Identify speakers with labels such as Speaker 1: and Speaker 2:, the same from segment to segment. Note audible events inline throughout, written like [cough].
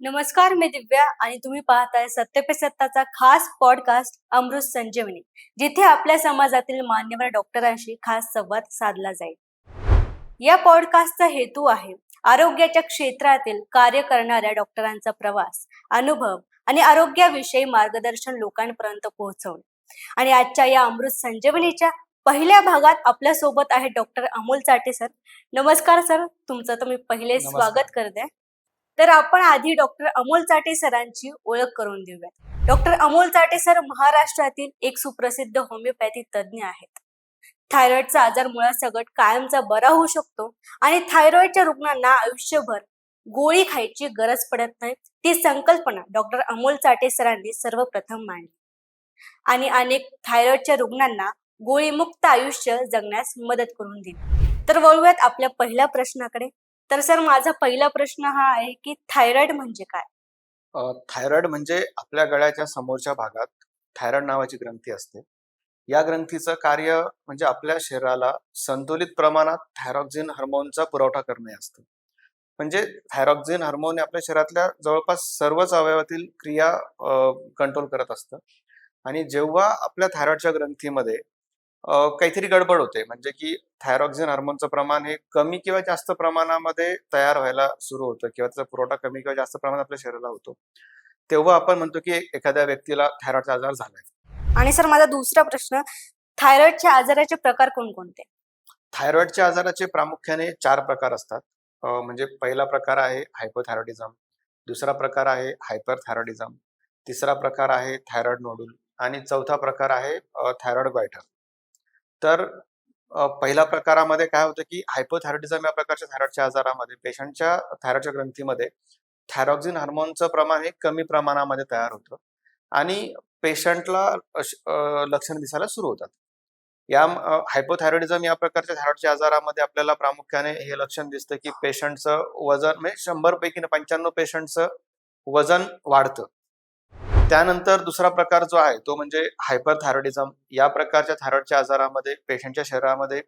Speaker 1: नमस्कार मी दिव्या आणि तुम्ही पाहताय सत्य पे सत्ताचा खास पॉडकास्ट अमृत संजीवनी जिथे आपल्या समाजातील मान्यवर डॉक्टरांशी खास संवाद साधला जाईल. या पॉडकास्टचा हेतू आहे आरोग्याच्या क्षेत्रातील कार्य करणाऱ्या डॉक्टरांचा प्रवास अनुभव आणि आरोग्याविषयी मार्गदर्शन लोकांपर्यंत पोहोचवणे. आणि आजच्या या अमृत संजीवनीच्या पहिल्या भागात आपल्यासोबत आहे डॉक्टर अमोल चाटे सर नमस्कार सर. तुमचं तर मी पहिले. स्वागत करते. तर आपण आधी डॉक्टर अमोल चाटे सरांची ओळख करून देऊया डॉक्टर अमोल चाटे सर महाराष्ट्रातील एक सुप्रसिद्ध होमिओपॅथी तज्ज्ञ आहेत. थायरॉइडचा आजार मुळासकट कायमचा बरा होऊ शकतो आणि थायरॉइडच्या रुग्णांना आयुष्यभर गोळी खायची गरज पडत नाही ती संकल्पना डॉक्टर अमोल चाटे सरांनी सर्वप्रथम मांडली. आणि अनेक थायरॉइडच्या रुग्णांना गोळीमुक्त आयुष्य जगण्यास मदत करून दिली. तर वळूयात आपल्या पहिल्या प्रश्नाकडे. तर सर माझा पहिला प्रश्न हा आहे की थायरॉइड म्हणजे काय?
Speaker 2: थायरॉइड म्हणजे आपल्या गळ्याच्या समोरच्या भागात थायरॉइड नावाची ग्रंथी असते. या ग्रंथीचं कार्य म्हणजे आपल्या शरीराला संतुलित प्रमाणात थायरॉक्झिन हार्मोनचा पुरवठा करणे असतं. म्हणजे थायरॉक्झिन हार्मोन आपल्या शरीरातल्या जवळपास सर्वच अवयवातील क्रिया कंट्रोल करत असतं. आणि जेव्हा आपल्या थायरॉइडच्या ग्रंथीमध्ये काहीतरी गडबड होते. म्हणजे की थायरॉक्झिन हार्मोनचं प्रमाण हे कमी किंवा जास्त प्रमाणामध्ये तयार व्हायला सुरू होतं किंवा त्याचा पुरवठा कमी किंवा जास्त प्रमाणात आपल्या शरीराला होतो. तेव्हा आपण म्हणतो की एखाद्या व्यक्तीला थायरॉइडचा आजार झालाय.
Speaker 1: आणि सर माझा दुसरा प्रश्न थायरॉइडच्या आजाराचे प्रकार कोणकोणते?
Speaker 2: थायरॉइडच्या आजाराचे प्रामुख्याने चार प्रकार असतात. म्हणजे पहिला प्रकार आहे हायपोथायरॉइडिझम दुसरा प्रकार आहे हायपर थायरॉइडिझम तिसरा प्रकार आहे थायरॉइड नोडूल आणि चौथा प्रकार आहे थायरॉइड गायटर तर पहिल्या प्रकारामध्ये काय होतं की हायपोथायरॉइडिझम या प्रकारच्या थायरॉइडच्या आजारामध्ये पेशंटच्या थायरॉइडच्या ग्रंथीमध्ये थायरॉक्झिन हार्मोनचं प्रमाण हे कमी प्रमाणामध्ये तयार होतं आणि पेशंटला लक्षण दिसायला सुरू होतात. या हायपोथायरॉइडिझम या प्रकारच्या थायरॉइडच्या आजारामध्ये आपल्याला प्रामुख्याने हे लक्षण दिसतं की पेशंटचं वजन म्हणजे शंभर पैकी पंच्याण्णव पेशंटचं वजन वाढतं. त्यानंतर दुसरा प्रकार जो आहे तो म्हणजे हायपर थायरॉइडिझम या प्रकारच्या थायरॉइडच्या आजारामध्ये पेशंटच्या शरीरामध्ये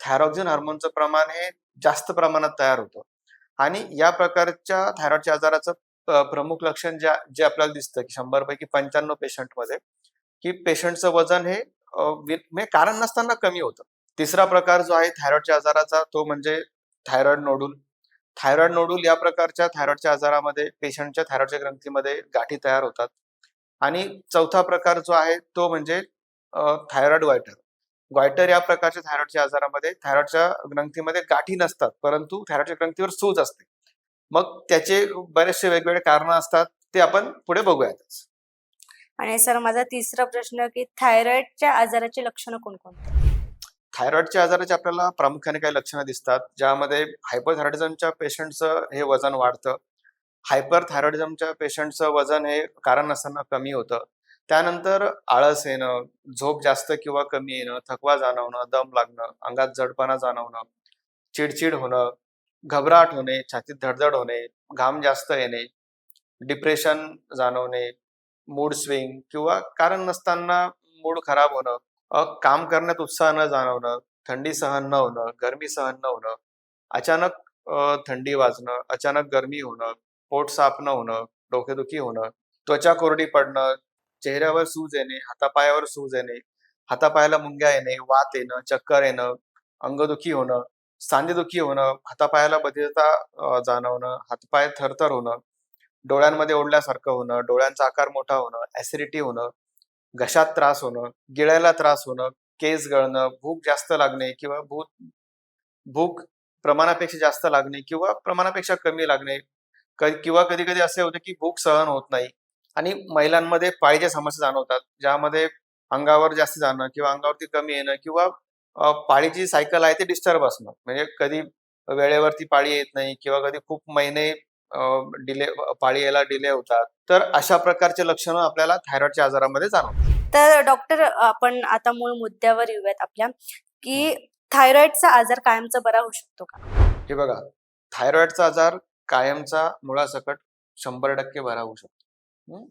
Speaker 2: थायरॉक्झिन हार्मोनचं प्रमाण हे जास्त प्रमाणात तयार होतं. आणि या प्रकारच्या थायरॉइडच्या आजाराचं प्रमुख लक्षण ज्या जे आपल्याला दिसतं की शंभर पैकी पंच्याण्णव पेशंटमध्ये की पेशंटचं वजन हे म्हणजे कारण नसताना कमी होतं. तिसरा प्रकार जो आहे थायरॉइडच्या आजाराचा तो म्हणजे थायरॉइड नोडूल थायरॉइड नोडूल या प्रकारच्या थायरॉइडच्या आजारामध्ये पेशंटच्या थायरॉइडच्या ग्रंथीमध्ये गाठी तयार होतात. आणि चौथा प्रकार जो आहे तो म्हणजे थायरॉइड ग्वायटर ग्वायटर या प्रकारच्या थायरॉइडच्या आजारामध्ये थायरॉइडच्या ग्रंथीमध्ये गाठी नसतात परंतु थायरॉइडच्या ग्रंथीवर सूज असते. मग त्याचे बरेचसे वेगवेगळे कारण असतात ते आपण पुढे बघूयातच.
Speaker 1: आणि सर माझा तिसरा प्रश्न की थायरॉइडच्या आजाराची लक्षणं कोणकोणते?
Speaker 2: थायरॉइडच्या आजाराचे आपल्याला प्रामुख्याने काही लक्षणं दिसतात ज्यामध्ये हायपरथायरॉइडिझमच्या पेशंटचं हे वजन वाढतं. हायपर थायरॉइडिझमच्या पेशंटचं वजन हे कारण नसताना कमी होतं. त्यानंतर आळस येणं झोप जास्त किंवा कमी येणं थकवा जाणवणं दम लागणं अंगात जडपणा जाणवणं चिडचिड होणं घबराट होणे छातीत धडधड होणे घाम जास्त येणे डिप्रेशन जाणवणे मूड स्विंग किंवा कारण नसताना मूड खराब होणं काम करण्यात उत्साह न जाणवणं थंडी सहन न होणं गरमी सहन न होणं अचानक थंडी वाजणं अचानक गरमी होणं पोट साफ न होणं डोकेदुखी होणं त्वचा कोरडी पडणं चेहऱ्यावर सूज येणे हातापायावर सूज येणे हातापायाला मुंग्या येणे वात येणं चक्कर येणं अंगदुखी होणं सांधेदुखी होणं हातापायाला बधिरता जाणवणं हातपाय थरथर होणं डोळ्यांमध्ये ओढल्यासारखं होणं डोळ्यांचा आकार मोठा होणं ऍसिडिटी होणं घशात त्रास होणं गिळायला त्रास होणं केस गळणं भूक जास्त लागणे किंवा भूक भूक प्रमाणापेक्षा जास्त लागणे किंवा प्रमाणापेक्षा कमी लागणे किंवा कधी कधी असे होते की भूक सहन होत नाही. आणि महिलांमध्ये पाळीच्या समस्या जाणवतात ज्यामध्ये अंगावर जास्त जाणं किंवा अंगावरती कमी येणं किंवा पाळीची सायकल आहे ती डिस्टर्ब असणं. म्हणजे कधी वेळेवरती पाळी येत नाही किंवा कधी खूप महिने डिले पाळी यायला डिले होतात. तर अशा प्रकारचे लक्षणं आपल्याला थायरॉइडच्या आजारामध्ये जाणवतात.
Speaker 1: तर डॉक्टर आपण आता मूळ मुद्द्यावर येऊयात आपल्या की थायरॉइडचा आजार कायमचा बरा होऊ शकतो का?
Speaker 2: हे बघा थायरॉइडचा आजार कायमचा मुळासकट शंभर टक्के बरा होऊ शकतो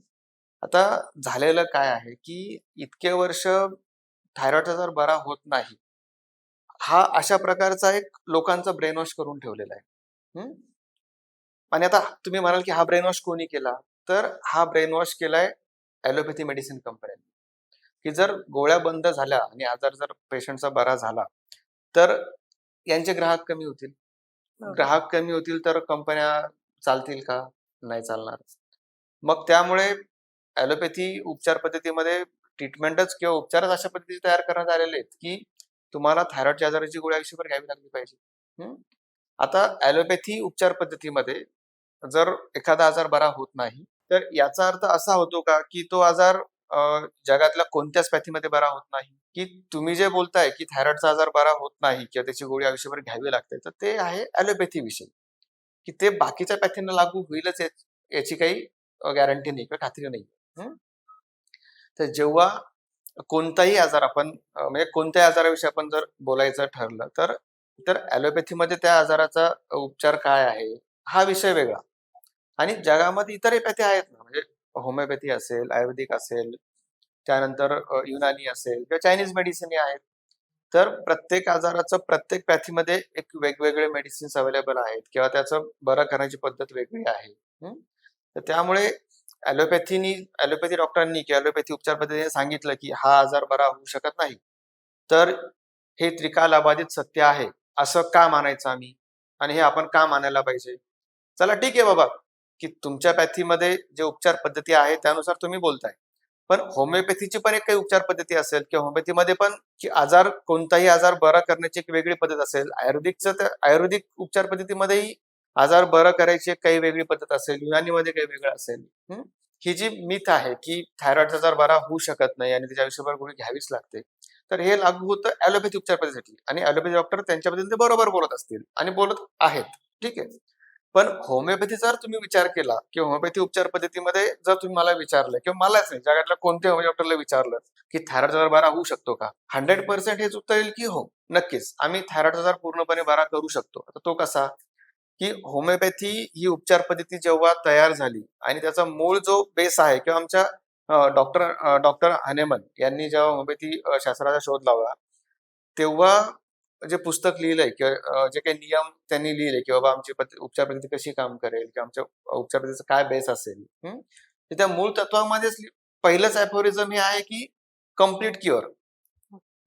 Speaker 2: आता झालेलं काय आहे की इतके वर्ष थायरॉइडचा जर बरा होत नाही हा अशा प्रकारचा एक लोकांचा ब्रेनवॉश करून ठेवलेला आहे. आणि आता तुम्ही म्हणाल की हा ब्रेनवॉश कोणी केला? तर हा ब्रेनवॉश केलाय ॲलोपॅथी मेडिसिन कंपन्यांनी. की जर गोळ्या बंद झाल्या आणि आजार जर पेशंटचा बरा झाला तर यांचे ग्राहक कमी होतील. हो. ग्राहक कमी होतील तर कंपन्या चालतील का? नाही चालणार. मग त्यामुळे ॲलोपॅथी उपचार पद्धतीमध्ये ट्रीटमेंटच किंवा उपचारच अशा पद्धतीचे तयार करण्यात आलेले आहेत की तुम्हाला थायरॉइडच्या आजाराची गोळी आयुष्यभर घ्यावी लागली पाहिजे. आता ॲलोपॅथी उपचार पद्धतीमध्ये जर एखादा आजार बरा होत नाही तर याचा अर्थ असा होतो का की तो आजार जगातल्या कोणत्याच पॅथीमध्ये बरा होत नाही. की तुम्ही जे बोलताय की थायरॉइडचा आजार बरा होत नाही किंवा त्याची गोळी आयुष्यभर घ्यावी लागते तर ते आहे ॲलोपॅथीविषयी की ते बाकीच्या पॅथींना लागू होईलच याची काही गॅरंटी नाही किंवा खात्री नाही. तर जेव्हा कोणताही आजार आपण म्हणजे कोणत्याही आजाराविषयी आपण जर बोलायचं ठरलं तर तर ॲलोपॅथीमध्ये त्या आजाराचा उपचार काय आहे? हा विषय वेगळा. आणि जगामध्ये इतरही पॅथी आहेत ना होमिओपॅथी असेल आयुर्वेदिक असेल त्यानंतर युनानी असेल किंवा चायनीज मेडिसिन आहेत. तर प्रत्येक आजाराचं प्रत्येक पॅथीमध्ये एक वेगवेगळे मेडिसिन्स अवेलेबल आहेत किंवा त्याचं बरं करण्याची पद्धत वेगळी आहे. तर त्यामुळे ॲलोपॅथीनी ॲलोपॅथी डॉक्टरांनी किंवा ॲलोपॅथी उपचार पद्धतीने सांगितलं की हा आजार बरा होऊ शकत नाही. तर हे त्रिकाल अबाधित सत्य आहे असं का मानायचं आम्ही? आणि हे आपण का मानायला पाहिजे? चला ठीक आहे बाबा. की तुमच्या पॅथीमध्ये जे उपचार पद्धती आहे त्यानुसार तुम्ही बोलताय. पण होमिओपॅथीची पण एक काही उपचार पद्धती असेल किंवा होमिओपॅथीमध्ये पण की आजार कोणताही आजार बरा करण्याची एक वेगळी पद्धत असेल आयुर्वेदिकचं तर आयुर्वेदिक उपचार पद्धतीमध्येही आजार बरं करायची काही वेगळी पद्धत असेल युनानीमध्ये काही वेगळं असेल ही? जी मिथ आहे की थायरॉइडचा आजार बरा होऊ शकत नाही आणि त्याच्या आयुष्यभर गोळी घ्यावीच लागते तर हे लागू होतं ॲलोपॅथी उपचार पद्धतीसाठी. आणि ॲलोपॅथी डॉक्टर त्यांच्या पद्धतीने बरोबर बोलत असतील आणि बोलत आहेत. ठीक आहे? पण होमिओपॅथीचा जर तुम्ही विचार केला की होमिओपॅथी उपचार पद्धतीमध्ये जर तुम्ही मला विचारलं किंवा मलाच नाही जगातल्या कोणत्या होमिओ डॉक्टरला विचारलं की थायरॉइड आजार बरा होऊ शकतो का? हंड्रेड पर्सेंट हेच उत्तर येईल की हो नक्कीच. आम्ही थायरॉइड आजार पूर्णपणे बरा करू शकतो. आता तो कसा? की होमिओपॅथी ही उपचार पद्धती जेव्हा तयार झाली आणि त्याचा मूळ जो बेस आहे किंवा आमच्या डॉक्टर डॉक्टर हनेमन यांनी जेव्हा होमिओपॅथी शास्त्राचा शोध लावला तेव्हा जे पुस्तक लिहिलंय किंवा जे काही नियम त्यांनी लिहिले की बाबा आमची उपचार पद्धती कशी काम करेल किंवा आमच्या उपचार पद्धतीचा काय बेस असेल तर त्या मूळ तत्वामध्येच पहिलंच ॲफोरिझम हे आहे की कंप्लीट क्युअर.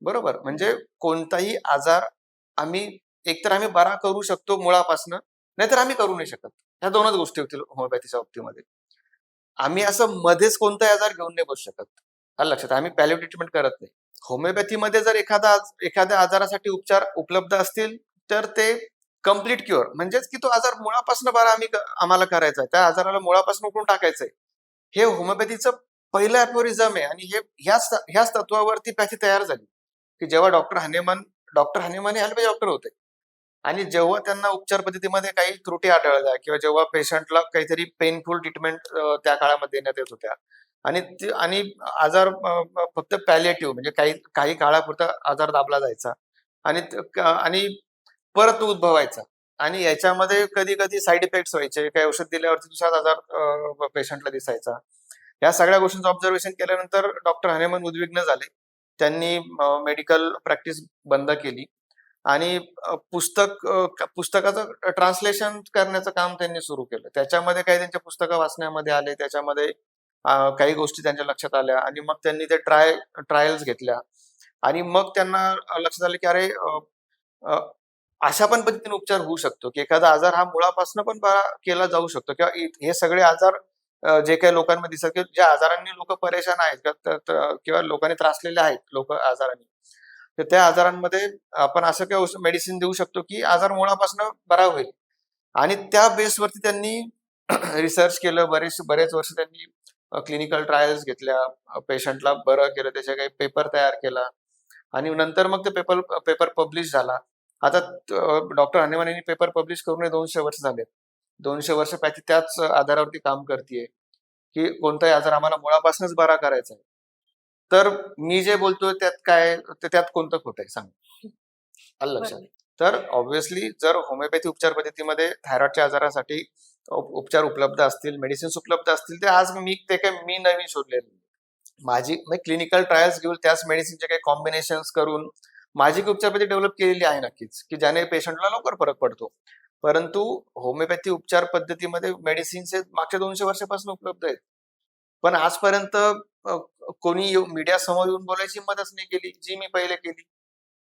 Speaker 2: बरोबर? म्हणजे कोणताही आजार आम्ही एकतर आम्ही बरा करू शकतो मुळापासनं नाहीतर आम्ही करू नाही शकत. ह्या दोनच गोष्टी होतील होमिओपॅथीच्या बाबतीमध्ये. आम्ही असं मध्येच कोणताही आजार घेऊन नाही बसू शकत. आलं लक्षात? आम्ही पॅलिव्ह ट्रीटमेंट करत नाही. होमिओपॅथीमध्ये जर एखादा एखाद्या आजारासाठी उपचार उपलब्ध असतील तर ते कंप्लीट क्युअर म्हणजेच की तो आजार मुळापासून बरा आम्ही आम्हाला करायचा आहे. त्या आजाराला मुळापासून उकळून टाकायचंय. हे होमिओपॅथीचं पहिलं ॲपोरिझम आहे आणि हे ह्याच ह्याच तत्वावरती पॅथी तयार झाली. की जेव्हा डॉक्टर हनेमन डॉक्टर हनेमन हे ॲलोपॅथी डॉक्टर होते. आणि जेव्हा त्यांना उपचार पद्धतीमध्ये काही त्रुटी आढळल्या किंवा जेव्हा पेशंटला काहीतरी पेनफुल ट्रीटमेंट त्या काळामध्ये देण्यात येत होत्या आणि ते- आणि आजार फक्त पॅलेटिव्ह म्हणजे काही काही काळापुरता आजार दाबला जायचा. आणि आणि परत उद्भवायचा. आणि याच्यामध्ये कधी कधी साईड इफेक्ट्स व्हायचे. काही औषध दिल्यावरती दुसराच आजार पेशंटला दिसायचा. या सगळ्या गोष्टींचं ऑब्झर्वेशन केल्यानंतर डॉक्टर हनेमन उद्विग्न झाले. त्यांनी मेडिकल प्रॅक्टिस बंद केली. आणि पुस्तक पुस्तकाचं ट्रान्सलेशन करण्याचं काम त्यांनी सुरू केलं. त्याच्यामध्ये काही त्यांच्या पुस्तकं वाचण्यामध्ये आले. त्याच्यामध्ये काही गोष्टी त्यांच्या लक्षात आल्या आणि मग त्यांनी ते ट्राय ट्रायल्स घेतल्या. आणि मग त्यांना लक्षात आलं की अरे अशा पण पद्धतीने उपचार होऊ शकतो की एखादा आजार हा मुळापासून पण बरा केला जाऊ शकतो किंवा हे सगळे आजार जे काही लोकांमध्ये दिसत किंवा ज्या आजारांनी लोक परेशान आहेत किंवा किंवा लोकांनी त्रासलेले आहेत लोक आजारांनी तर त्या आजारांमध्ये आपण असं काही मेडिसिन देऊ शकतो की आजार मुळापासून बरा होईल. आणि त्या बेसवरती त्यांनी [clears throat] रिसर्च केलं बरेच बरेच वर्ष त्यांनी क्लिनिकल ट्रायल्स घेतल्या. पेशंटला बरं केलं त्याच्या काही पेपर तयार केला. आणि नंतर मग ते पेपर पेपर पब्लिश झाला. आता डॉक्टर हनेमान यांनी पेपर पब्लिश करून दोनशे वर्ष झालेत. दोनशे वर्ष पॅथी त्याच आधारावरती काम करते की कोणताही आजार आम्हाला मुळापासूनच बरा करायचा आहे. तर मी जे बोलतोय त्यात काय ते त्यात कोणतं खोटं आहे सांग. आलं लक्षात. तर ऑब्व्हियसली जर होमिओपॅथी उपचार पद्धतीमध्ये थायरॉइडच्या आजारासाठी उपचार उपलब्ध असतील मेडिसिन्स उपलब्ध असतील ते आज मी ते काही मी नवीन शोधलेले माझी क्लिनिकल ट्रायल्स घेऊन त्याच मेडिसिनचे काही कॉम्बिनेशन करून माझी उपचारपद्धती उपचार डेव्हलप केलेली आहे नक्कीच की ज्याने पेशंटला लवकर फरक पडतो. परंतु होमिओपॅथी उपचार पद्धतीमध्ये मेडिसिन्स हे मागच्या दोनशे वर्षापासून उपलब्ध आहेत. पण आजपर्यंत कोणी मीडिया समोर येऊन बोलायची मदत नाही केली जी मी पहिले केली.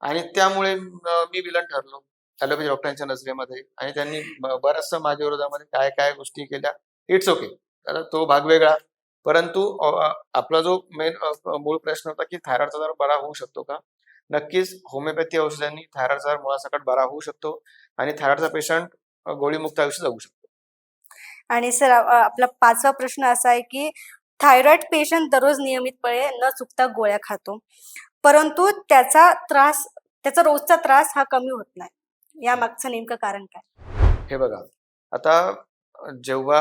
Speaker 2: आणि त्यामुळे मी विलन ठरलो. ॲलोपॅथी डॉक्टरांच्या नजरेमध्ये. आणि त्यांनी ब- बऱ्याचशा माझ्या विरोधामध्ये काय काय गोष्टी केल्या. इट्स ओके कारण तो भाग वेगळा. परंतु आपला जो मेन मूळ प्रश्न होता की थायरॉइडचा जर बरा होऊ शकतो का? नक्कीच होमिओपॅथी औषधांनी थायरॉइडचा जर मुळासकट बरा होऊ शकतो आणि थायरॉइडचा पेशंट गोळीमुक्त आयुष्य जगू शकतो.
Speaker 1: आणि सर आपला पाचवा प्रश्न असा आहे की थायरॉइड पेशंट दररोज नियमितपणे न चुकता गोळ्या खातो. परंतु त्याचा त्रास त्याचा रोजचा त्रास हा कमी होत नाही. या मागचं नेमकं कारण काय?
Speaker 2: हे बघा आता जेव्हा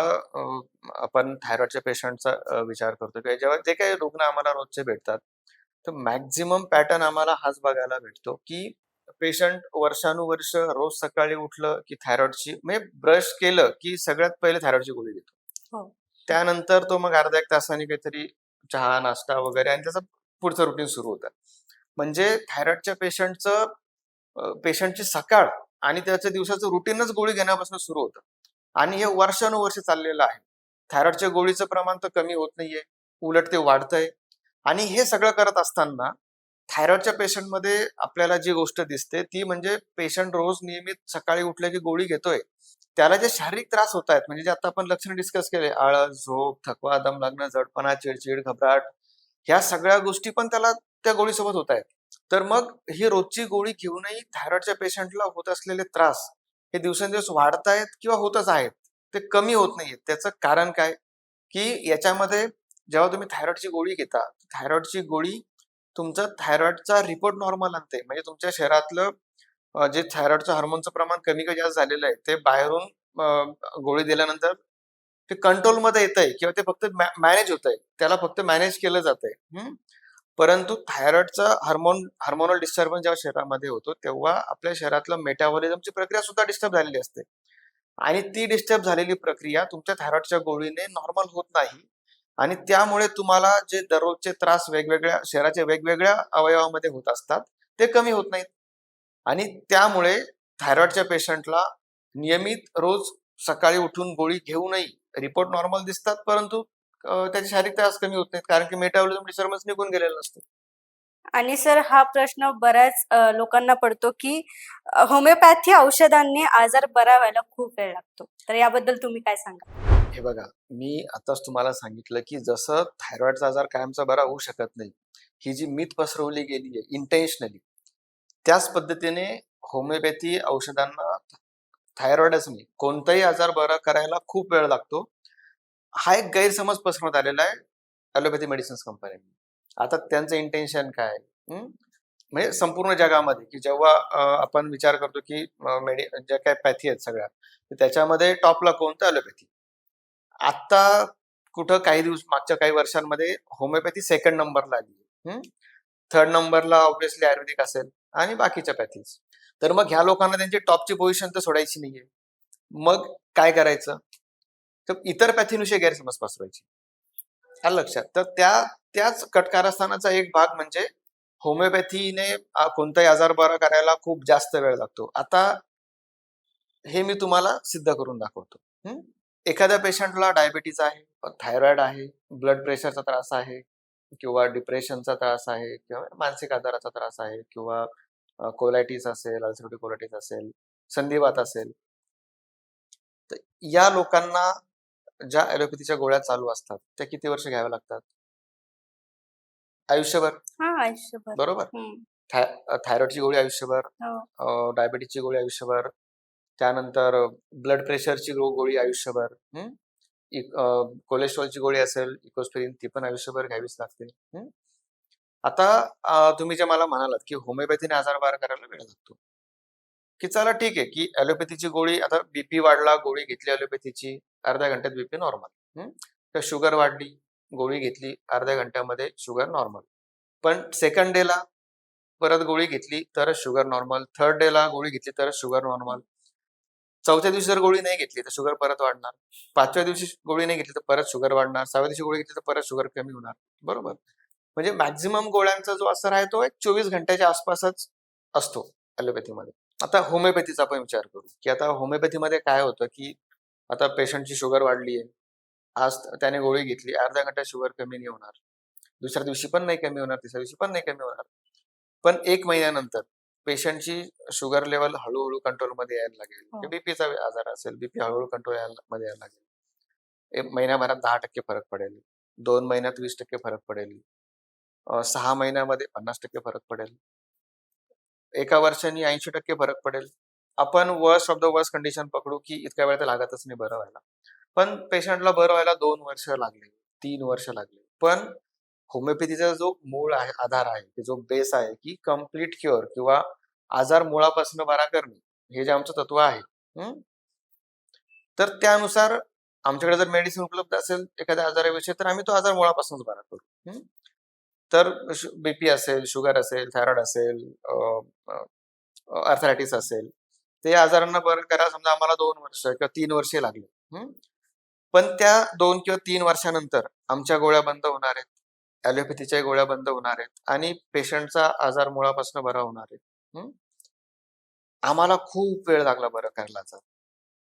Speaker 2: आपण थायरॉइडच्या पेशंटचा विचार करतो किंवा जेव्हा जे काही रुग्ण आम्हाला रोजचे भेटतात तर मॅक्झिमम पॅटर्न आम्हाला हाच बघायला भेटतो की पेशंट वर्षानुवर्ष रोज सकाळी उठलं की थायरॉइडची म्हणजे ब्रश केलं की सगळ्यात पहिले थायरॉइडची गोळी घेतो.
Speaker 1: हो.
Speaker 2: त्यानंतर तो मग अर्धा एक तासाने काहीतरी चहा नाश्ता वगैरे आणि त्याचं पुढचं रुटीन सुरू होतं. म्हणजे थायरॉइडच्या पेशंटचं पेशंटची सकाळ आणि त्याचं दिवसाचं रुटीनच गोळी घेण्यापासून सुरू होतं. आणि हे वर्षानुवर्ष चाललेलं आहे. थायरॉइडच्या गोळीचं प्रमाण तर कमी होत नाहीये. उलट ते वाढतंय. आणि हे सगळं करत असताना थायरॉइडच्या पेशंटमध्ये आपल्याला जी गोष्ट दिसते ती म्हणजे पेशंट रोज नियमित सकाळी उठल्या की गोळी घेतोय. त्याला जे शारीरिक त्रास होत आहेत म्हणजे जे आता आपण लक्षण डिस्कस केले आळस झोप थकवा दम लागणं जडपणा चिडचिड घबराट ह्या सगळ्या गोष्टी पण त्याला त्या गोळीसोबत होत आहेत. तर मग ही रोजची गोळी घेऊनही थायरॉइडच्या पेशंटला होत असलेले त्रास हे दिवसेंदिवस वाढत आहेत किंवा होतच आहेत ते कमी होत नाहीयेत. त्याचं कारण काय? की याच्यामध्ये जेव्हा तुम्ही थायरॉइडची गोळी घेता थायरॉइडची गोळी तुमचा थायरॉइडचा रिपोर्ट नॉर्मल आणते. म्हणजे तुमच्या शरीरातलं जे थायरॉइडचं हार्मोनचं प्रमाण कमी का जास्त झालेलं आहे ते बाहेरून गोळी दिल्यानंतर ते कंट्रोलमध्ये येत आहे किंवा ते फक्त मॅनेज होत आहे त्याला फक्त मॅनेज केलं जात आहे परंतु थायरॉइडचा हार्मोन हार्मोनल डिस्टर्बन्स जेव्हा शरीरामध्ये होतो तेव्हा आपल्या शरीरातलं मेटाबॉलिझमची प्रक्रिया सुद्धा डिस्टर्ब झालेली असते. आणि ती डिस्टर्ब झालेली प्रक्रिया तुमच्या थायरॉइडच्या गोळीने नॉर्मल होत नाही. आणि त्यामुळे तुम्हाला जे दररोजचे त्रास वेगवेगळ्या शरीराच्या वेगवेगळ्या अवयवामध्ये होत असतात ते कमी होत नाहीत. आणि त्यामुळे थायरॉइडच्या पेशंटला नियमित रोज सकाळी उठून गोळी घेऊनही रिपोर्ट नॉर्मल दिसतात परंतु त्याचे शारीरिक त्रास कमी होत नाहीत कारण की मेटाबॉलिझम डिस्टर्बन्स निघून गेलेलं असतं.
Speaker 1: आणि सर हा प्रश्न बऱ्याच लोकांना पडतो की होमिओपॅथी औषधांनी आजार बरा व्हायला खूप वेळ लागतो. तर याबद्दल तुम्ही काय सांगा
Speaker 2: हे बघा मी आताच तुम्हाला सांगितलं की जसं थायरॉइडचा आजार कायमचा बरा होऊ शकत नाही ही जी मीथ पसरवली गेली आहे इंटेन्शनली त्याच पद्धतीने होमिओपॅथी औषधांना थायरॉइडच नाही कोणताही आजार बरा करायला खूप वेळ लागतो. हा एक गैरसमज पसरवण्यात आलेला आहे ॲलोपॅथी मेडिसिन्स कंपनी आता त्यांचं इंटेन्शन काय म्हणजे संपूर्ण जगामध्ये की जेव्हा आपण विचार करतो की मेडि ज्या काय पॅथी आहेत सगळ्या तर त्याच्यामध्ये टॉपला कोणतं ॲलोपॅथी आता कुठं काही दिवस मागच्या काही वर्षांमध्ये होमिओपॅथी सेकंड नंबरला आली. थर्ड नंबरला ऑब्विसली आयुर्वेदिक असेल आणि बाकीच्या पॅथीज तर मग ह्या लोकांना त्यांची टॉपची पोझिशन तर सोडायची नाहीये. मग काय करायचं? तर इतर पॅथीनुसार गैरसमज पसरवायची लक्षात. तर त्या त्याच कटकारस्थानाचा एक भाग म्हणजे होमिओपॅथीने कोणताही आजार बरा करायला खूप जास्त वेळ लागतो. आता हे मी तुम्हाला सिद्ध करून दाखवतो. एखाद्या पेशंटला डायबिटीज आहे थायरॉइड आहे ब्लड प्रेशरचा त्रास आहे किंवा डिप्रेशनचा त्रास आहे किंवा मानसिक आजाराचा त्रास आहे किंवा कोलायटीस असेल अल्सरटी कोलायटीस असेल संधिवात असेल. तर या लोकांना ज्या ॲलोपॅथीच्या गोळ्या चालू असतात त्या किती वर्ष घ्याव्या लागतात आयुष्यभर
Speaker 1: हा आयुष्यभर
Speaker 2: बरोबर
Speaker 1: हम्म.
Speaker 2: थाय थायरॉइडची गोळी आयुष्यभर
Speaker 1: हो.
Speaker 2: डायबिटीजची गोळी आयुष्यभर त्यानंतर ब्लड प्रेशरची गो गोळी आयुष्यभर हं? इक- अं, कोलेस्ट्रॉलची गोळी असेल इकोस्पिरिन ती पण आयुष्यभर घ्यावीच लागते हं? आता अं, तुम्ही जे मला म्हणालात की होमिओपॅथीने आजार बार करायला वेळ लागतो की चला ठीक आहे की ॲलोपॅथीची गोळी आता बीपी वाढला गोळी घेतली ॲलोपॅथीची अर्ध्या घंट्यात बीपी नॉर्मल तर शुगर वाढली गोळी घेतली अर्ध्या घंट्यामध्ये शुगर नॉर्मल पण सेकंड डेला परत गोळी घेतली तरच शुगर नॉर्मल थर्ड डेला गोळी घेतली तरच शुगर नॉर्मल चौथ्या दिवशी जर गोळी नाही घेतली तर शुगर परत वाढणार. पाचव्या दिवशी गोळी नाही घेतली तर परत शुगर वाढणार. सहाव्या दिवशी गोळी घेतली तर परत शुगर कमी होणार. बरोबर? म्हणजे मॅक्झिमम गोळ्यांचा जो असर आहे तो एक चोवीस घंट्याच्या आसपासच असतो ॲलोपॅथीमध्ये. आता होमिओपॅथीचा आपण विचार करू. की आता होमिओपॅथीमध्ये काय होतं की आता पेशंटची शुगर वाढली आहे आज त्याने गोळी घेतली अर्ध्या घंट्यात शुगर कमी नाही होणार. दुसऱ्या दिवशी पण नाही कमी होणार तिसऱ्या दिवशी पण नाही कमी होणार. पण एक महिन्यानंतर पेशंटची शुगर लेवल हळूहळू कंट्रोलमध्ये यायला
Speaker 1: हो.
Speaker 2: लागेल बीपीचा आजार असेल बीपी हळूहळू कंट्रोलमध्ये यायला लागेल. एक महिन्याभरात दहा टक्के फरक पडेल. दोन महिन्यात वीस टक्के फरक पडेल. सहा महिन्यामध्ये पन्नास टक्के फरक पडेल. एका वर्षांनी ऐंशी टक्के फरक पडेल. आपण worst of the worst condition पकडू की इतक्या वेळ तर लागतच नाही बरं व्हायला. पण पेशंटला बरं व्हायला दोन वर्ष लागले तीन वर्ष लागले. पण होमिओपॅथीचा जो मूळ आहे आधार आहे की जो बेस आहे की कंप्लीट क्युअर किंवा आजार मुळापासून बरा करणे हे जे आमचं तत्व आहे तर त्यानुसार आमच्याकडे जर मेडिसिन उपलब्ध असेल एखाद्या आजाराविषयी तर आम्ही तो आजार मुळापासूनच बरा करू तर बीपी असेल शुगर असेल थायरॉइड असेल अर्थरायटिस असेल ते आजारांना बरं करा. समजा आम्हाला दोन वर्ष किंवा तीन वर्षे लागले. पण त्या दोन किंवा तीन वर्षानंतर आमच्या गोळ्या बंद होणार आहेत. ॲलोपॅथीच्या गोळ्या बंद होणार आहेत आणि पेशंटचा आजार मुळापासून बरा होणार आहे. आम्हाला खूप वेळ लागला बरं करायला. आजार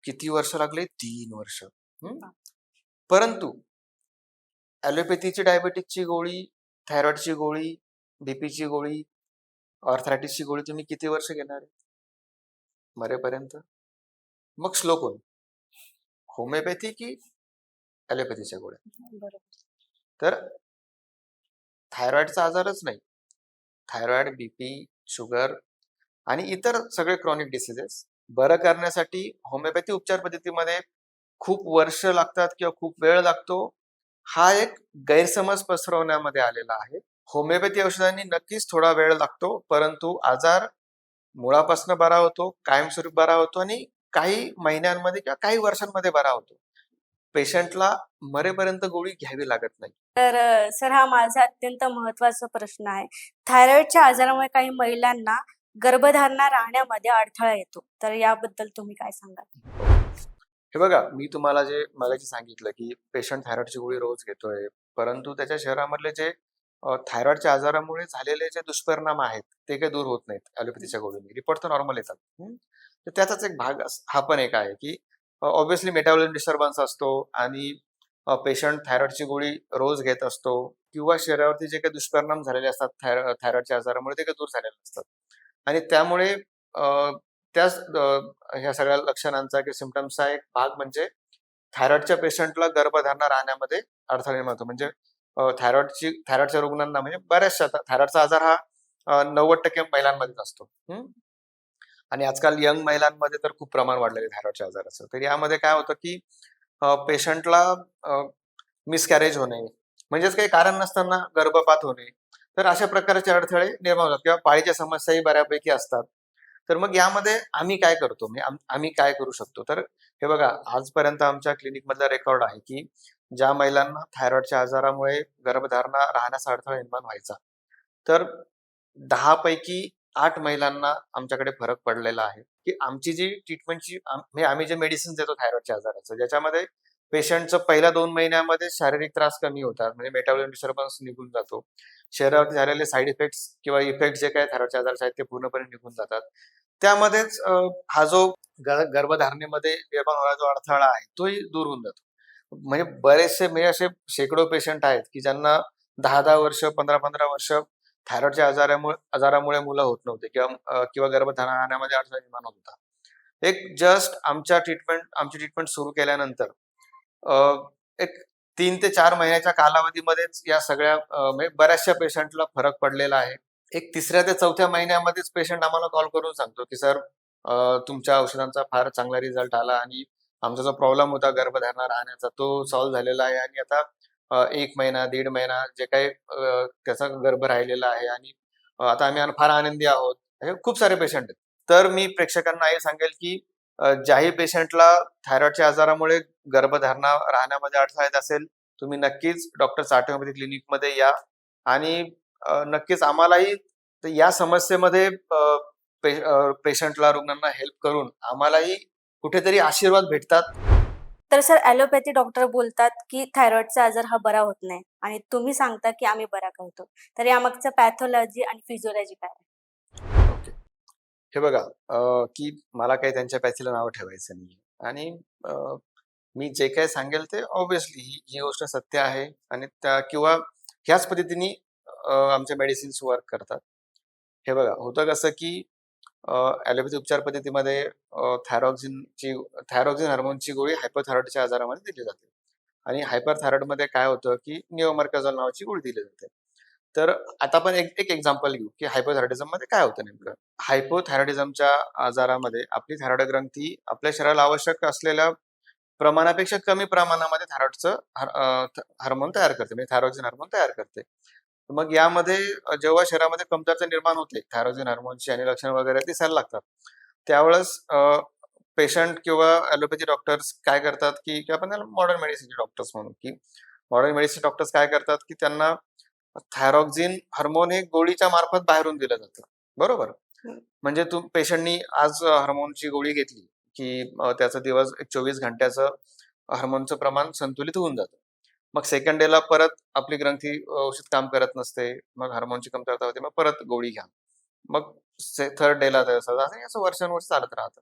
Speaker 2: किती वर्ष लागले? तीन वर्ष. परंतु ॲलोपॅथीची डायबेटिकची गोळी थायरॉइडची गोळी बीपीची गोळी ऑर्थरायटिसची गोळी तुम्ही किती वर्ष घेणार आहे? मरेपर्यंत? मग स्लो कोण होमिओपॅथी की ॲलोपॅथीच्या गोळ्या? तर थायरॉइडचा आजारच नाही. थायरॉइड बीपी शुगर आणि इतर सगळे क्रॉनिक डिसिजेस बरं करण्यासाठी होमिओपॅथी उपचार पद्धतीमध्ये खूप वर्ष लागतात किंवा खूप वेळ लागतो. हा एक गैरसमज पसरवण्यामध्ये आलेला आहे. होमिओपॅथी औषधांनी नक्कीच थोडा वेळ लागतो परंतु आजार मुळापासून बरा होतो कायमस्वरूपी बरा होतो आणि काही महिन्यांमध्ये किंवा काही वर्षांमध्ये बरा होतो. पेशंटला मरेपर्यंत गोळी घ्यावी लागत नाही.
Speaker 1: तर सर हा माझा अत्यंत महत्त्वाचा प्रश्न आहे. थायरॉइडच्या आजारामुळे काही महिलांना गर्भधारणा राहण्यामध्ये अडथळा येतो. तर याबद्दल तुम्ही काय सांगाल?
Speaker 2: हे बघा मी तुम्हाला जे मगाशी सांगितलं की पेशंट थायरॉइडची गोळी रोज घेतोय परंतु त्याच्या शरीरामधले जे थायरॉइडच्या आजारामुळे झालेले जे दुष्परिणाम आहेत ते काही दूर होत नाहीत ॲलोपॅथीच्या गोळीने रिपोर्ट तर नॉर्मल येतात. तर त्याचाच एक भाग हा पण एक आहे की ऑब्व्हियसली मेटाबॉलिझम डिस्टर्बन्स असतो आणि पेशंट थायरॉइडची गोळी रोज घेत असतो किंवा शरीरावरती जे काही दुष्परिणाम झालेले असतात थायरॉ थायरॉइडच्या आजारामुळे ते काही दूर झालेले असतात आणि त्यामुळे त्याच ह्या सगळ्या लक्षणांचा किंवा सिमटम्सचा एक भाग म्हणजे थायरॉइडच्या पेशंटला गर्भधारणा राहण्यामध्ये अडथळा निर्माण होतो. म्हणजे थायरॉइडची थायरॉइडच्या रुग्णांना म्हणजे बऱ्याचशा थायरॉइडचा आजार हा नव्वद टक्के महिलांमध्येच असतो. आणि आजकाल यंग महिलांमध्ये तर खूप प्रमाण वाढलेले थायरॉइडच्या आजाराचं. तर यामध्ये काय होतं की पेशंटला मिसकॅरेज होणे म्हणजेच काही कारण नसताना गर्भपात होणे तर अशा प्रकारचे अडथळे निर्माण होतात किंवा पाळीच्या समस्याही बऱ्यापैकी असतात. तर मग यामध्ये आम्ही काय करतो? म्हणजे आम्ही काय करू शकतो? तर हे बघा आजपर्यंत आमच्या क्लिनिकमधला रेकॉर्ड आहे की ज्या महिलांना थायरॉइडच्या आजारामुळे गर्भधारणा राहण्याचा अडथळा निर्माण व्हायचा. तर दहा पैकी आठ महिलांना आमच्याकडे फरक पडलेला आहे की आमची जी ट्रीटमेंटची म्हणजे आम्ही जे मेडिसिन देतो थायरॉइडच्या आजाराचं ज्याच्यामध्ये पेशंटचं पहिल्या दोन महिन्यामध्ये शारीरिक त्रास कमी होतात म्हणजे मेटाबॉलिक डिस्टर्बन्स निघून जातो. शरीरावरती झालेले साईड इफेक्ट्स किंवा इफेक्ट जे काही थायरॉइडच्या आजाराचे आहेत ते पूर्णपणे निघून जातात. त्यामध्येच हा जो गर्भधारणेमध्ये निर्माण होणारा जो अडथळा आहे तोही दूर होऊन जातो. म्हणजे बरेचसे म्हणजे असे शेकडो पेशंट आहेत की ज्यांना दहा दहा वर्ष पंधरा पंधरा वर्ष थायरॉइडच्या आजारामुळे आजारामुळे मुलं होत नव्हते किंवा किंवा गर्भधारणामध्ये अडचण निर्माण होत होता. एक जस्ट आमच्या ट्रीटमेंट आमची ट्रीटमेंट सुरू केल्यानंतर एक तीन ते चार महिन्याच्या कालावधीमध्येच या सगळ्या म्हणजे बऱ्याचशा पेशंटला फरक पडलेला आहे. एक तिसऱ्या ते चौथ्या महिन्यामध्येच पेशंट आम्हाला कॉल करून सांगतो की सर तुमच्या औषधांचा फार चांगला रिझल्ट आला आणि आमचा जो प्रॉब्लेम होता गर्भधारणा राहण्याचा तो सॉल्व्ह झालेला आहे. आणि आता एक महिना दीड महिना जे काही त्याचा गर्भ राहिलेला आहे. आणि आता आम्ही फार आनंदी आहोत. हे खूप सारे पेशंट आहेत. तर मी प्रेक्षकांना हे सांगेल की ज्याही पेशंटला थायरॉइडच्या आजारामुळे गर्भधारणा राहण्यामध्ये अडथळा येत असेल तुम्ही नक्कीच डॉक्टर साठेमध्ये क्लिनिकमध्ये या. आणि नक्कीच आम्हालाही या समस्येमध्ये पेशंटला रुग्णांना हेल्प करून आम्हालाही कुठेतरी आशीर्वाद भेटतात.
Speaker 1: तर सर ॲलोपॅथी डॉक्टर बोलतात की थायरॉइडचा आजार हा बरा होत नाही आणि तुम्ही सांगता की आम्ही बरा करतो तर यामागचं पॅथॉलॉजी आणि फिजिओलॉजी काय?
Speaker 2: ओके. हे बघा अ, की मला काही त्यांच्या पॅथीला नाव ठेवायचं नाही आणि अ, मी जे काही सांगेल ते ऑब्व्हियसली ही ही गोष्ट सत्य आहे. आणि त्या किंवा ह्याच पद्धतीने अ, आमचे मेडिसिन्स वर्क करतात. हे बघा होतं कसं की ॲलोपॅथी उपचार पद्धतीमध्ये थायरॉक्झिनची थायरॉक्झिन हार्मोनची गोळी हायपरथायरॉइडच्या आजारामध्ये दिली जाते आणि हायपरथायरॉइडमध्ये काय होतं की निओमार्काझोल नावाची गोळी दिली जाते. तर आता आपण एक एक एक्झाम्पल घेऊ की हायपोथायरॉइडिझममध्ये काय होतं नेमकं? हायपोथायरॉइडिझमच्या आजारामध्ये आपली थायरॉइड ग्रंथी आपल्या शरीराला आवश्यक असलेल्या प्रमाणापेक्षा कमी प्रमाणामध्ये थायरॉइडचं हार्मोन तयार करते म्हणजे थायरॉक्झिन हार्मोन तयार करते. मग यामध्ये जेव्हा शरीरामध्ये कमतरता निर्माण होते थायरॉक्सिन हार्मोनची आणि लक्षणं वगैरे दिसायला लागतात. त्यावेळेस पेशंट किंवा ॲलोपॅथी डॉक्टर्स काय करतात की किंवा आपण त्याला मॉडर्न मेडिसिनचे डॉक्टर्स म्हणू की मॉडर्न मेडिसिन डॉक्टर्स काय करतात की त्यांना थायरॉक्सिन हार्मोन हे गोळीच्या मार्फत बाहेरून दिलं जातं. बरोबर?
Speaker 1: हं.
Speaker 2: म्हणजे तू पेशंटनी आज हार्मोनची गोळी घेतली की त्याचा दिवस एक 24 घंट्याचं हार्मोनचं प्रमाण संतुलित होऊन जातं. मग सेकंड डेला परत आपली ग्रंथी औषध काम करत नसते. मग हार्मोनची कमतरता होते. मग परत गोळी घ्या. मग थर्ड डेला असं वर्षानुवर्ष चालत राहतं.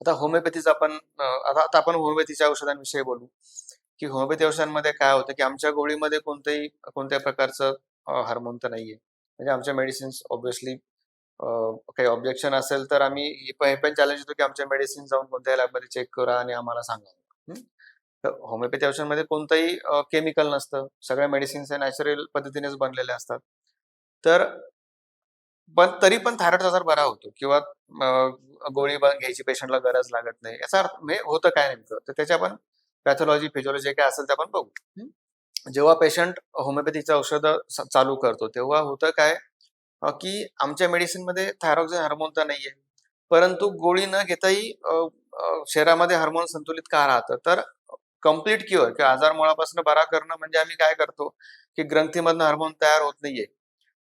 Speaker 2: आता होमिओपॅथीचं आपण आता आता आपण होमिओपॅथीच्या औषधांविषयी बोलू, की होमिओपॅथी औषधांमध्ये काय होतं की आमच्या गोळीमध्ये कोणतंही कोणत्याही प्रकारचं हार्मोन तर नाहीये. म्हणजे आमच्या मेडिसिन्स ऑब्व्हियसली काही ऑब्जेक्शन असेल तर आम्ही हे पण चॅलेंज येतो की आमच्या मेडिसिन जाऊन कोणत्याही लॅबमध्ये चेक करा आणि आम्हाला सांगा. तर होमिओपॅथी औषधांमध्ये कोणतंही केमिकल नसतं. सगळ्या मेडिसिन्स हे नॅचरल पद्धतीनेच बनलेल्या असतात. तर पण तरी पण थायरॉईडचा आजार बरा होतो किंवा गोळी घ्यायची पेशंटला गरज लागत नाही. याचा अर्थ म्हणजे होतं काय नेमकं? तर त्याची आपण पॅथॉलॉजी, फिजिओलॉजी काही असेल ते आपण बघू. जेव्हा पेशंट होमिओपॅथीची औषधं चालू करतो तेव्हा होतं काय की आमच्या मेडिसिनमध्ये थायरॉक्सिन हार्मोन तर नाहीये. परंतु गोळी न घेताही शरीरामध्ये हार्मोन संतुलित का राहतं? तर कंप्लीट क्युअर किंवा आजार मुळापासून बरा करणं म्हणजे आम्ही काय करतो, की ग्रंथीमधनं हार्मोन तयार होत नाहीये.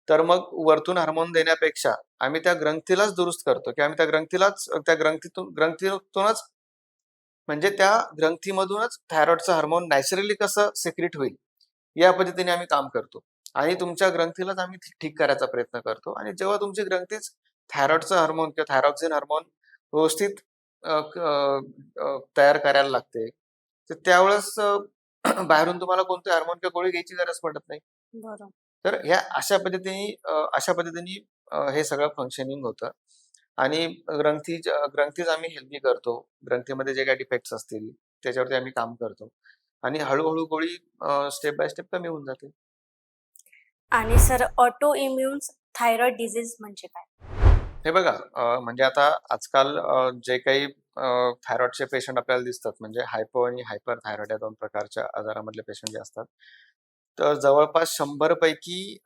Speaker 2: तर मग वरतून हार्मोन देण्यापेक्षा आम्ही त्या ग्रंथीलाच दुरुस्त करतो किंवा आम्ही त्या ग्रंथीलाच त्या ग्रंथीतून ग्रंथीतूनच म्हणजे त्या ग्रंथीमधूनच थायरॉइडचं हार्मोन नॅचरली कसं सिक्रिट होईल, या पद्धतीने आम्ही काम करतो. आणि तुमच्या ग्रंथीलाच आम्ही ठीक करायचा प्रयत्न करतो आणि जेव्हा तुमची ग्रंथीच थायरॉइडचं हार्मोन किंवा थायरॉक्झिन हार्मोन व्यवस्थित तयार करायला लागते, तर त्यावेळेस [clears throat] बाहेरून तुम्हाला कोणते हार्मोन किंवा गोळी घ्यायची गरज पडत नाही. तर ह्या अशा पद्धतीने अशा पद्धतीने हे सगळं फंक्शनिंग होतं आणि ग्रंथीच्या ग्रंथीच आम्ही हेल्दी करतो. ग्रंथीमध्ये जे काही डिफेक्ट्स असतील त्याच्यावरती आम्ही काम करतो आणि हळू-हळू गोळी स्टेप बाय स्टेप कमी होऊन जाते.
Speaker 1: आणि sir auto immune thyroid disease म्हणजे काय?
Speaker 2: हे बघा म्हणजे आता आजकाल जे काही थायरॉइडचे पेशंट आपल्याला दिसतात म्हणजे हायपो आणि हायपर थायरॉईड या दोन प्रकारच्या आजारामधले पेशंट जे असतात. तर जवळपास शंभर पैकी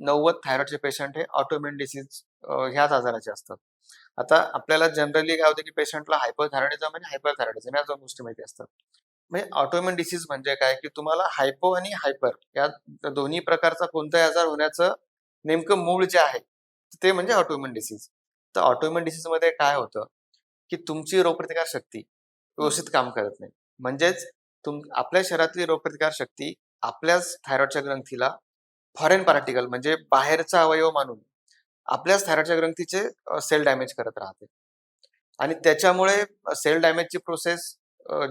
Speaker 2: नव्वद थायरॉइडचे पेशंट हे ऑटोइम्यून डिसीज ह्याच आजाराचे असतात. आता आपल्याला जनरली काय होतं की पेशंटला हायपर थायरॉइडिझम आणि हायपरथायरॉइडिझम या दोन गोष्टी माहिती असतात. म्हणजे ऑटोमेन डिसीज म्हणजे काय की तुम्हाला हायपो आणि हायपर या दोन्ही प्रकारचा कोणताही आजार होण्याचं नेमकं मूळ जे आहे, ते म्हणजे ऑटोइम्यून डिसीज. तर ऑटोमेन डिसीजमध्ये काय होतं, की तुमची रोगप्रतिकार शक्ती व्यवस्थित काम करत नाही. म्हणजेच तुम आपल्या शरीरातली रोगप्रतिकार शक्ती आपल्याच थायरॉईडच्या ग्रंथीला फॉरेन पार्टिकल म्हणजे बाहेरचा अवयव मानून आपल्याच थायरॉईडच्या ग्रंथीचे सेल डॅमेज करत राहते. आणि त्याच्यामुळे सेल डॅमेजची प्रोसेस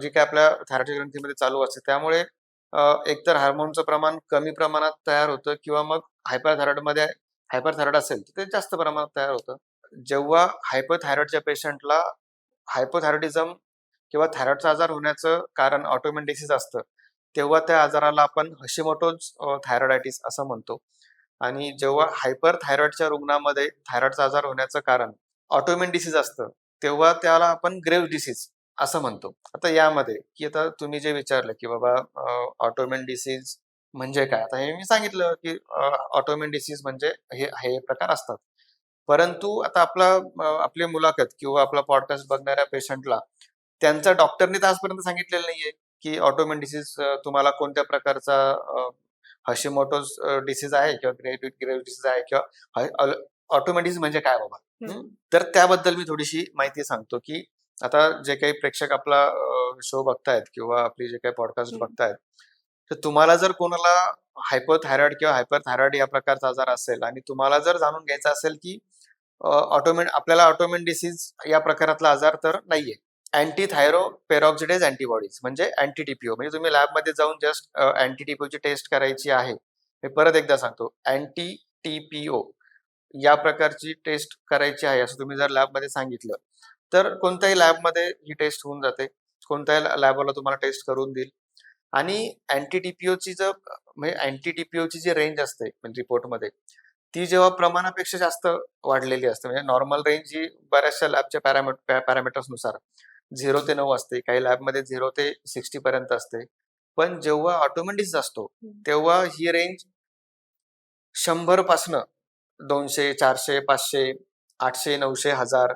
Speaker 2: जी काही आपल्या थायरॉईडच्या ग्रंथीमध्ये चालू असते त्यामुळे एकतर हार्मोनचं प्रमाण कमी प्रमाणात तयार होतं किंवा मग हायपरथायरॉईडमध्ये हायपरथायरॉईड असेल तर ते जास्त प्रमाणात तयार होतं. जेव्हा हायपरथायरॉईडच्या पेशंटला हायपोथायरॉइडिझम किंवा थायरॉईडचा आजार होण्याचं कारण ऑटोमेन डिसीज असतं, तेव्हा त्या आजाराला आपण हशिमोटोज थायरॉइडायटिस असं म्हणतो. आणि जेव्हा हायपर थायरॉइडच्या रुग्णामध्ये थायरॉईडचा आजार होण्याचं कारण ऑटोमेन डिसीज असतं, तेव्हा त्याला आपण ग्रेव डिसीज असं म्हणतो. आता यामध्ये की आता तुम्ही जे विचारलं की बाबा ऑटोमेन डिसीज म्हणजे काय? आता हे मी सांगितलं की ऑटोमेन डिसीज म्हणजे हे हे प्रकार असतात. परंतु आता आपला आपली मुलाखत किंवा आपला पॉडकास्ट बघणाऱ्या पेशंटला त्यांच्या डॉक्टरनी तर आजपर्यंत सांगितलेलं नाहीये, की ऑटोइम्यून डिसीज तुम्हाला कोणत्या प्रकारचा अ, डिसीज आहे किंवा ग्रेव्ह ग्रेव्हस डिसीज आहे किंवा ऑटोइम्यून डिसीज म्हणजे काय बाबा? तर त्याबद्दल मी थोडीशी माहिती सांगतो, की आता जे काही प्रेक्षक आपला शो बघतायत किंवा आपली जे काही पॉडकास्ट. बघतायत, तर तुम्हाला जर कोणाला हायपोथायरॉईड किंवा हायपरथायरॉईड या प्रकारचा आजार असेल आणि तुम्हाला जर जाणून घ्यायचं असेल, की ऑटोमेन आपल्याला ऑटोमेन डिसीज या प्रकारातला आजार तर नाहीये. अँटी थायरो पेरॉक्सिडेज अँटीबॉडीज म्हणजे अँटी टीपीओ म्हणजे तुम्ही लॅबमध्ये जाऊन जस्ट अँटी टीपीओची टेस्ट करायची आहे. मी परत एकदा सांगतो. अँटी टीपीओ या प्रकारची टेस्ट करायची आहे असं तुम्ही जर लॅबमध्ये सांगितलं तर कोणत्याही लॅबमध्ये ही टेस्ट होऊन जाते. कोणत्याही लॅबवाला तुम्हाला टेस्ट करून देईल. आणि अँटी टीपीओची जर म्हणजे अँटी टीपीओची जी रेंज असते म्हणजे रिपोर्टमध्ये ती जेव्हा प्रमाणापेक्षा जास्त वाढलेली असते म्हणजे नॉर्मल रेंज ही बऱ्याचशा लॅबच्या पॅरामीट पॅरामीटर्सनुसार झिरो ते नऊ असते काही लॅबमध्ये झिरो ते सिक्स्टी पर्यंत असते. पण जेव्हा ऑटोमॅटिक असतो तेव्हा ही रेंज शंभर पासनं दोनशे चारशे पाचशे आठशे नऊशे हजार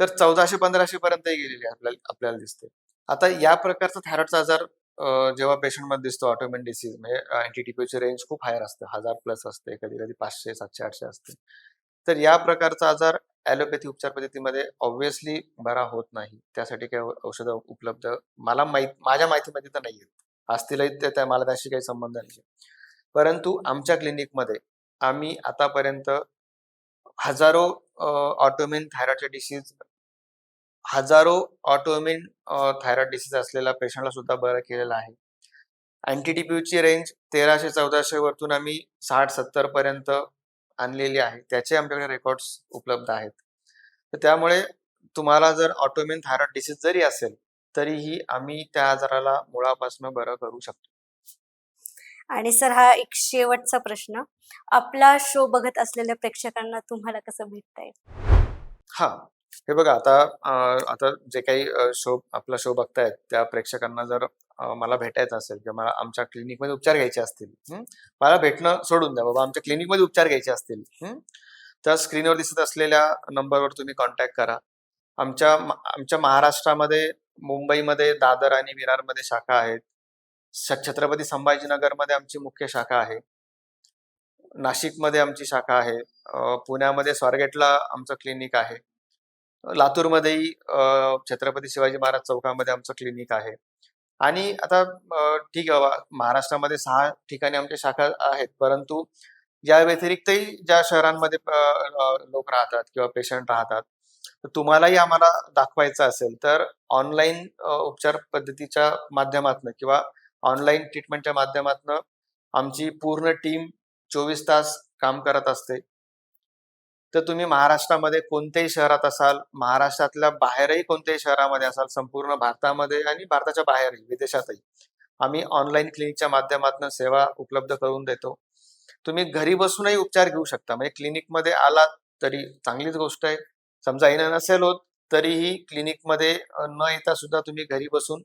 Speaker 2: तर चौदाशे पंधराशे पर्यंतही गेलेली आपल्याला आपल्याला दिसते. आता या प्रकारचा थायरॉइडचा आजार जेव्हा पेशंटमध्ये दिसतो ऑटोमेन डिसीज म्हणजे अँटीटीपीची रेंज खूप हायर असते हजार प्लस असते कधी कधी पाचशे सातशे आठशे असते. तर या प्रकारचा आजार ॲलोपॅथी उपचार पद्धतीमध्ये ऑब्व्हियसली बरा होत नाही. त्यासाठी काही औषधं उपलब्ध मला माहीत माझ्या माहितीमध्ये तर नाही आहेत असतीलही ते मला त्याशी काही संबंध नाही परंतु आमच्या क्लिनिकमध्ये आम्ही आतापर्यंत हजारो ऑटोमेन थायरॉइडचे डिसीज हजारो ऑटोमेन थायरॉइड डिसीज असलेल्या पेशंटला सुद्धा बरं केलेलं आहे. अँटीटीपीची रेंज तेराशे चौदाशे वरतून आम्ही साठ सत्तर पर्यंत आणलेली आहे. त्याचे आमच्याकडे रेकॉर्ड्स उपलब्ध आहेत. तर त्यामुळे तुम्हाला जर ऑटोमेन थायरॉइड डिसीज जरी असेल तरीही आम्ही त्या आजाराला मुळापासून बरं करू शकतो.
Speaker 1: आणि सर हा एक शेवटचा प्रश्न. आपला शो बघत असलेल्या प्रेक्षकांना तुम्हाला कसं भेटता येईल
Speaker 2: हा. हे बघा आता आता जे काही शो आपला शो बघतायत त्या प्रेक्षकांना जर मला भेटायचं असेल किंवा मला आमच्या क्लिनिकमध्ये उपचार घ्यायचे असतील मला भेटणं सोडून द्या बाबा आमच्या क्लिनिकमध्ये उपचार घ्यायचे असतील त्या तर स्क्रीनवर दिसत असलेल्या नंबरवर तुम्ही कॉन्टॅक्ट करा. आमच्या आमच्या महाराष्ट्रामध्ये मुंबईमध्ये दादर आणि विरारमध्ये शाखा आहेत. छत्रपती संभाजीनगरमध्ये आमची मुख्य शाखा आहे. नाशिकमध्ये आमची शाखा आहे. पुण्यामध्ये स्वारगेटला आमचं क्लिनिक आहे. लातूरमध्येही छत्रपती शिवाजी महाराज चौकामध्ये आमचं क्लिनिक आहे. आणि आता ठीक आहे महाराष्ट्रामध्ये सहा ठिकाणी आमच्या शाखा आहेत परंतु या व्यतिरिक्तही ज्या शहरांमध्ये लोक राहतात किंवा पेशंट राहतात तर तुम्हालाही आम्हाला दाखवायचं असेल तर ऑनलाईन उपचार पद्धतीच्या माध्यमातून किंवा ऑनलाईन ट्रीटमेंटच्या माध्यमातून आमची पूर्ण टीम चोवीस तास काम करत असते. तर तुम्ही महाराष्ट्रामध्ये कोणत्याही शहरात असाल महाराष्ट्रातल्या बाहेरही कोणत्याही शहरामध्ये असाल संपूर्ण भारतामध्ये आणि भारताच्या बाहेरही विदेशातही आम्ही ऑनलाईन क्लिनिकच्या माध्यमातून सेवा उपलब्ध करून देतो. तुम्ही घरी बसूनही उपचार घेऊ शकता. म्हणजे क्लिनिकमध्ये आलात तरी चांगलीच गोष्ट आहे. समजा येणं नसेल होत तरीही क्लिनिकमध्ये न येता सुद्धा तुम्ही घरी बसून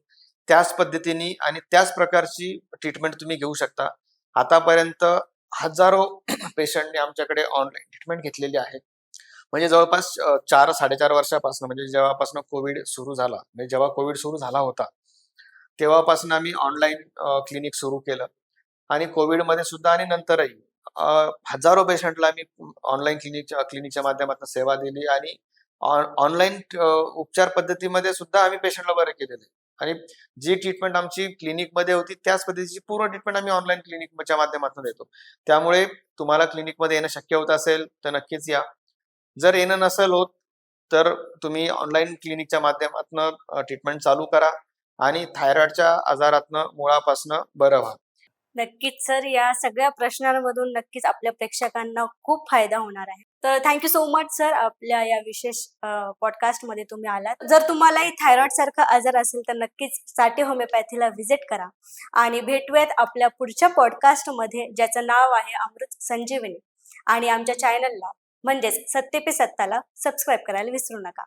Speaker 2: त्याच पद्धतीने आणि त्याच प्रकारची ट्रीटमेंट तुम्ही घेऊ शकता. आतापर्यंत हजारो पेशंटने आमच्याकडे ऑनलाईन ट्रीटमेंट घेतलेली आहे. म्हणजे जवळपास चार साडेचार वर्षापासून म्हणजे जेव्हापासून कोविड सुरू झाला म्हणजे जेव्हा कोविड सुरू झाला होता तेव्हापासून आम्ही ऑनलाईन क्लिनिक सुरू केलं. आणि कोविडमध्ये सुद्धा आणि नंतरही हजारो पेशंटला आम्ही ऑनलाईन क्लिनिकच्या क्लिनिकच्या माध्यमातून सेवा दिली आणि ऑनलाईन उपचार पद्धतीमध्ये सुद्धा आम्ही पेशंटला बरे केलेले. आणि जी ट्रीटमेंट आमची क्लिनिकमध्ये होती त्याच पद्धतीची पूर्ण ट्रीटमेंट आम्ही ऑनलाईन क्लिनिकच्या माध्यमातून देतो. त्यामुळे तुम्हाला क्लिनिकमध्ये येणं शक्य होत असेल तर नक्कीच या. जर येणं नसेल होत तर तुम्ही ऑनलाईन क्लिनिकच्या माध्यमातून ट्रीटमेंट चालू करा आणि थायरॉइडच्या आजारातनं मुळापासनं बरं व्हा.
Speaker 1: नक्कीच सर या सगळ्या प्रश्नांमधून नक्कीच आपल्या प्रेक्षकांना खूप फायदा होणार आहे. तर थँक्यू सो मच सर आपल्या या विशेष पॉडकास्टमध्ये तुम्ही आलात. जर तुम्हालाही थायरॉइड सारखा आजार असेल तर नक्कीच साठे होमिओपॅथीला व्हिजिट करा. आणि भेटूयात आपल्या पुढच्या पॉडकास्टमध्ये ज्याचं नाव आहे अमृत संजीवनी. आणि आमच्या चॅनलला म्हणजेच सत्य पे सत्ताला सबस्क्राईब करायला विसरू नका.